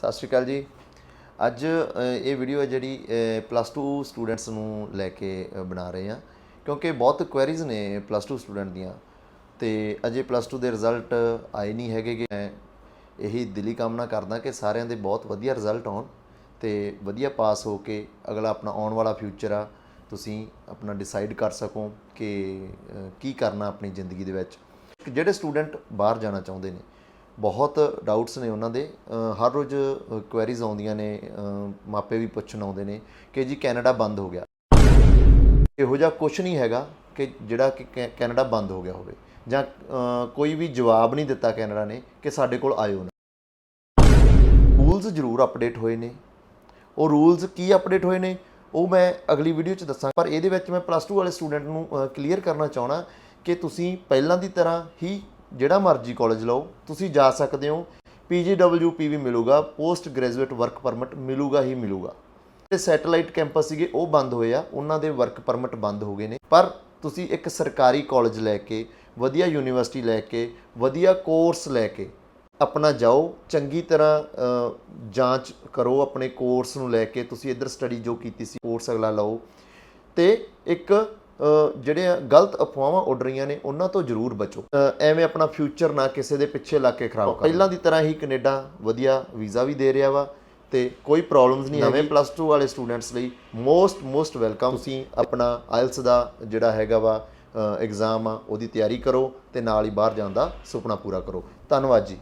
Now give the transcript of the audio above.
ਸਤਿ ਸ਼੍ਰੀ ਅਕਾਲ ਜੀ। ਅੱਜ ਇਹ ਵੀਡੀਓ ਹੈ ਜਿਹੜੀ ਪਲੱਸ 2 ਸਟੂਡੈਂਟਸ ਨੂੰ ਲੈ ਕੇ ਬਣਾ ਰਹੇ ਹਾਂ। ਕਿਉਂਕਿ ਬਹੁਤ ਕੁਐਰੀਜ਼ ਨੇ ਪਲੱਸ 2 ਸਟੂਡੈਂਟ ਦੀਆਂ। ਤੇ ਅਜੇ ਪਲੱਸ 2 ਦੇ ਰਿਜ਼ਲਟ ਆਏ ਨਹੀਂ ਹੈਗੇ ਗੇ। ਮੈਂ ਇਹੀ ਦਿਲੀ ਕਾਮਨਾ ਕਰਦਾ ਕਿ ਸਾਰਿਆਂ ਦੇ ਬਹੁਤ ਵਧੀਆ ਰਿਜ਼ਲਟ ਆਉਣ ਤੇ ਵਧੀਆ ਪਾਸ ਹੋ ਕੇ ਅਗਲਾ ਆਪਣਾ ਆਉਣ ਵਾਲਾ ਫਿਊਚਰ ਆ। ਤੁਸੀਂ ਆਪਣਾ ਡਿਸਾਈਡ ਕਰ ਸਕੋ ਕਿ ਕੀ ਕਰਨਾ ਆਪਣੀ ਜ਼ਿੰਦਗੀ ਦੇ ਵਿੱਚ। ਜਿਹੜੇ ਸਟੂਡੈਂਟ ਬਾਹਰ ਜਾਣਾ ਚਾਹੁੰਦੇ ਨੇ ਬਹੁਤ ਡਾਊਟਸ ਨੇ ਉਹਨਾਂ ਦੇ। ਹਰ ਰੋਜ਼ ਕੁਐਰੀਜ਼ ਆਉਂਦੀਆਂ ਨੇ ਮਾਪੇ ਵੀ ਪੁੱਛਣ ਆਉਂਦੇ ਨੇ ਕਿ ਜੀ ਕੈਨੇਡਾ ਬੰਦ ਹੋ ਗਿਆ। ਇਹੋ ਜਿਹਾ ਕੁਝ ਨਹੀਂ ਹੈਗਾ ਕਿ ਜਿਹੜਾ ਕਿ ਕੈ- ਕੈਨੇਡਾ ਬੰਦ ਹੋ ਗਿਆ ਹੋਵੇ। ਜਾਂ ਕੋਈ ਵੀ ਜਵਾਬ ਨਹੀਂ ਦਿੱਤਾ ਕੈਨੇਡਾ ਨੇ ਕਿ ਸਾਡੇ ਕੋਲ ਆਇਓ ਨਾ। ਰੂਲਸ ਜ਼ਰੂਰ ਅਪਡੇਟ ਹੋਏ ਨੇ। ਉਹ ਰੂਲਸ ਕੀ ਅਪਡੇਟ ਹੋਏ ਨੇ, ਉਹ ਮੈਂ ਅਗਲੀ ਵੀਡੀਓ 'ਚ ਦੱਸਾਂ ਪਰ ਇਹਦੇ ਵਿੱਚ ਮੈਂ ਪਲੱਸ 2 ਵਾਲੇ ਸਟੂਡੈਂਟ ਨੂੰ ਕਲੀਅਰ ਕਰਨਾ ਚਾਹਣਾ ਕਿ ਤੁਸੀਂ ਪਹਿਲਾਂ ਦੀ ਤਰ੍ਹਾਂ ਹੀ ਜਿਹੜਾ ਮਰਜ਼ੀ ਕਾਲਜ ਲਓ, ਤੁਸੀਂ ਜਾ ਸਕਦੇ ਹੋ ਪੀਜੀਡਬਲਯੂਪੀ ਵੀ ਮਿਲੂਗਾ ਪੋਸਟ ਗ੍ਰੈਜੂਏਟ ਵਰਕ ਪਰਮਿਟ ਮਿਲੂਗਾ ਹੀ ਮਿਲੂਗਾ। ਤੇ ਸੈਟੇਲਾਈਟ ਕੈਂਪਸ ਸੀਗੇ, ਉਹ ਬੰਦ ਹੋਏ ਆ, ਉਹਨਾਂ ਦੇ ਵਰਕ ਪਰਮਿਟ ਬੰਦ ਹੋ ਗਏ ਨੇ। ਪਰ ਤੁਸੀਂ ਇੱਕ ਸਰਕਾਰੀ ਕਾਲਜ ਲੈ ਕੇ, ਵਧੀਆ ਯੂਨੀਵਰਸਿਟੀ ਲੈ ਕੇ, ਵਧੀਆ ਕੋਰਸ ਲੈ ਕੇ, ਆਪਣਾ ਜਾਓ, ਚੰਗੀ ਤਰ੍ਹਾਂ ਜਾਂਚ ਕਰੋ ਆਪਣੇ ਕੋਰਸ ਨੂੰ ਲੈ ਕੇ, ਤੁਸੀਂ ਇੱਧਰ ਸਟੱਡੀ ਜੋ ਕੀਤੀ ਸੀ ਕੋਰਸ ਅਗਲਾ ਲਓ। ਤੇ ਇੱਕ ਅ, ਜਿਹੜੇ ਆ ਗਲਤ ਅਫਵਾਹਾਂ ਉੱਡ ਰਹੀਆਂ ਨੇ ਉਹਨਾਂ ਤੋਂ ਜ਼ਰੂਰ ਬਚੋ। ਐਵੇਂ ਆਪਣਾ ਫਿਊਚਰ ਨਾ ਕਿਸੇ ਦੇ ਪਿੱਛੇ ਲੱਗ ਕੇ ਖਰਾਬ ਕਰੋ। ਪਹਿਲਾਂ ਦੀ ਤਰ੍ਹਾਂ ਹੀ ਕੈਨੇਡਾ ਵਧੀਆ ਵੀਜ਼ਾ ਵੀ ਦੇ ਰਿਹਾ ਵਾ ਤੇ ਕੋਈ ਪ੍ਰੋਬਲਮਸ ਨਹੀਂ ਨਵੇਂ ਪਲੱਸ 2 ਵਾਲੇ ਸਟੂਡੈਂਟਸ ਲਈ ਮੋਸਟ ਮੋਸਟ ਵੈਲਕਮ ਤੁਸੀਂ ਆਪਣਾ ਆਇਲਸ ਦਾ ਜਿਹੜਾ ਹੈਗਾ ਵਾ ਐਗਜ਼ਾਮ ਆ ਉਹਦੀ ਤਿਆਰੀ ਕਰੋ ਤੇ ਨਾਲ ਹੀ ਬਾਹਰ ਜਾਣ ਦਾ ਸੁਪਨਾ ਪੂਰਾ ਕਰੋ। ਧੰਨਵਾਦ ਜੀ।